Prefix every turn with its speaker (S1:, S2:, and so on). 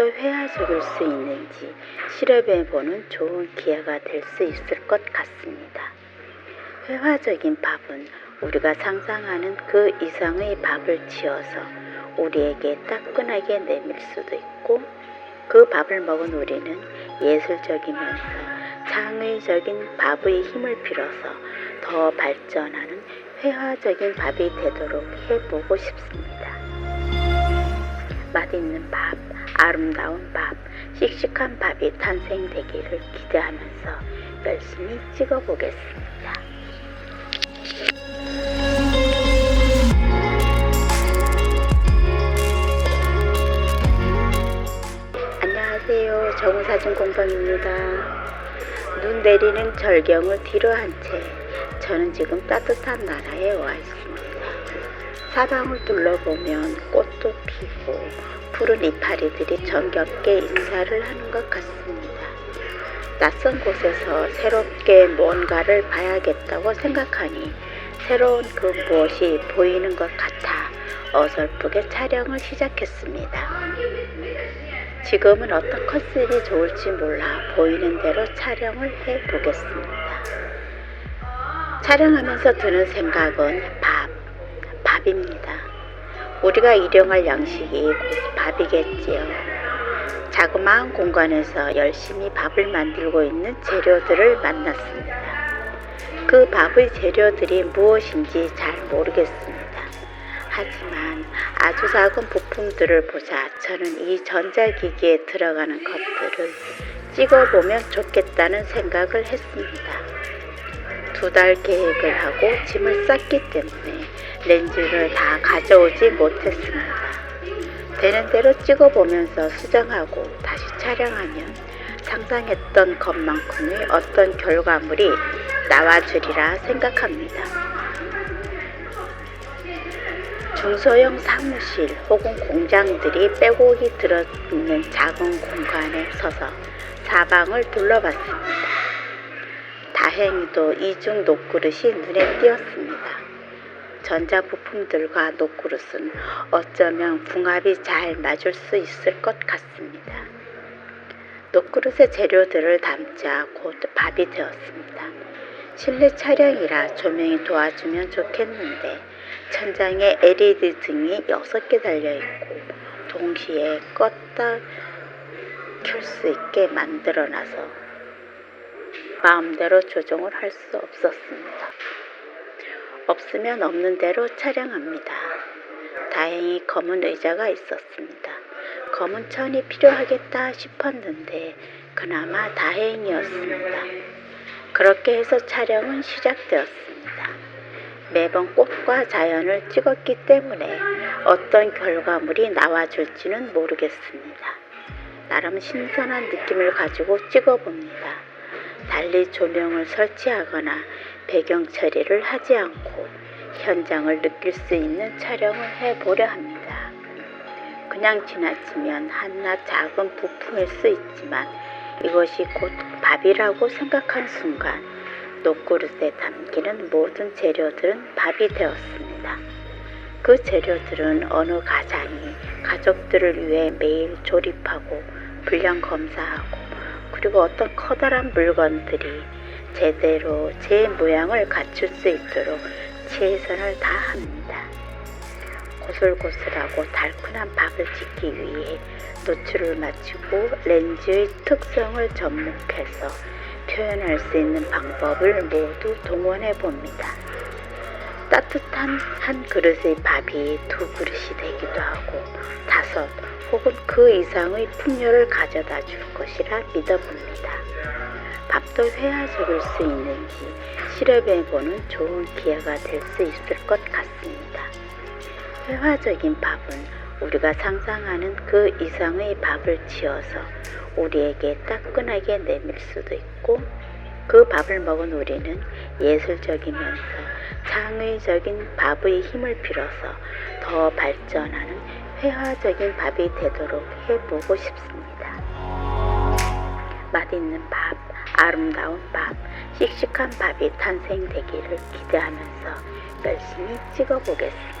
S1: 밥도 회화적일 수 있는지 실험해보는 좋은 기회가 될 수 있을 것 같습니다. 회화적인 밥은 우리가 상상하는 그 이상의 밥을 지어서 우리에게 따끈하게 내밀 수도 있고 그 밥을 먹은 우리는 예술적이면서 창의적인 밥의 힘을 빌어서 더 발전하는 회화적인 밥이 되도록 해보고 싶습니다. 맛있는 밥, 아름다운 밥, 씩씩한 밥이 탄생되기를 기대하면서 열심히 찍어보겠습니다. 안녕하세요. 정우사진 공방입니다. 눈 내리는 절경을 뒤로 한 채 저는 지금 따뜻한 나라에 와 있습니다. 사방을 둘러보면 꽃도 피고 푸른 이파리들이 정겹게 인사를 하는 것 같습니다. 낯선 곳에서 새롭게 뭔가를 봐야겠다고 생각하니 새로운 그 무엇이 보이는 것 같아 어설프게 촬영을 시작했습니다. 지금은 어떤 컨셉이 좋을지 몰라 보이는 대로 촬영을 해 보겠습니다. 촬영하면서 드는 생각은 밥, 밥입니다. 우리가 일용할 양식이 곧 밥이겠지요. 자그마한 공간에서 열심히 밥을 만들고 있는 재료들을 만났습니다. 그 밥의 재료들이 무엇인지 잘 모르겠습니다. 하지만 아주 작은 부품들을 보자 저는 이 전자기기에 들어가는 것들을 찍어보면 좋겠다는 생각을 했습니다. 두 달 계획을 하고 짐을 쌌기 때문에 렌즈를 다 가져오지 못했습니다. 되는 대로 찍어보면서 수정하고 다시 촬영하면 상상했던 것만큼의 어떤 결과물이 나와주리라 생각합니다. 중소형 사무실 혹은 공장들이 빼곡히 들어있는 작은 공간에 서서 사방을 둘러봤습니다. 다행히도 이중 녹그릇이 눈에 띄었습니다. 전자부품들과 녹그릇은 어쩌면 궁합이 잘 맞을 수 있을 것 같습니다. 녹그릇의 재료들을 담자 곧 밥이 되었습니다. 실내 촬영이라 조명이 도와주면 좋겠는데 천장에 LED 등이 6개 달려있고 동시에 껐다 켤 수 있게 만들어놔서 마음대로 조정을 할 수 없었습니다. 없으면 없는 대로 촬영합니다. 다행히 검은 의자가 있었습니다. 검은 천이 필요하겠다 싶었는데 그나마 다행이었습니다. 그렇게 해서 촬영은 시작되었습니다. 매번 꽃과 자연을 찍었기 때문에 어떤 결과물이 나와줄지는 모르겠습니다. 나름 신선한 느낌을 가지고 찍어봅니다. 달리 조명을 설치하거나 배경 처리를 하지 않고 현장을 느낄 수 있는 촬영을 해보려 합니다. 그냥 지나치면 한낱 작은 부품일 수 있지만 이것이 곧 밥이라고 생각한 순간 녹그릇에 담기는 모든 재료들은 밥이 되었습니다. 그 재료들은 어느 가장이 가족들을 위해 매일 조립하고 분량 검사하고 그리고 어떤 커다란 물건들이 제대로 제 모양을 갖출 수 있도록 최선을 다합니다. 고슬고슬하고 달큰한 밥을 짓기 위해 노출을 맞추고 렌즈의 특성을 접목해서 표현할 수 있는 방법을 모두 동원해 봅니다. 따뜻한 한 그릇의 밥이 두 그릇이 되기도 하고 다섯 혹은 그 이상의 풍요를 가져다 줄 것이라 믿어봅니다. 밥도 회화적일 수 있는지 실험해보는 좋은 기회가 될 수 있을 것 같습니다. 회화적인 밥은 우리가 상상하는 그 이상의 밥을 지어서 우리에게 따끈하게 내밀 수도 있고 그 밥을 먹은 우리는 예술적이면서 창의적인 밥의 힘을 빌어서 더 발전하는 회화적인 밥이 되도록 해보고 싶습니다. 맛있는 밥, 아름다운 밥, 씩씩한 밥이 탄생되기를 기대하면서 열심히 찍어보겠습니다.